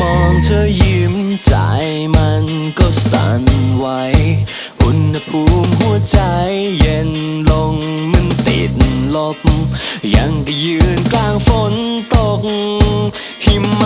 มองเธอยิ้มใจมันก็สั่นไหวอุณหภูมิหัวใจเย็นลงมันติดลบ ยังก็ยืนกลางฝนตกหิมะ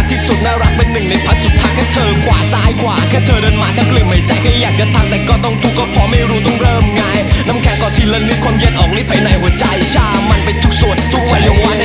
ักที่สุดน่ารักเป็นหนึ่งในพันสุดท้ายแค่เธอขวาซ้ายขวาแค่เธอเดินมาก็กลืนไม่ใจแค่อยากจะทำแต่ก็ต้องทุกข์ก็พอไม่รู้ต้องเริ่มไงน้ำแข็งก็ทีละนิดความเย็นออกฤทธิ์ภายในหัวใจชามันไปทุกส่วนทุกวันยังวัน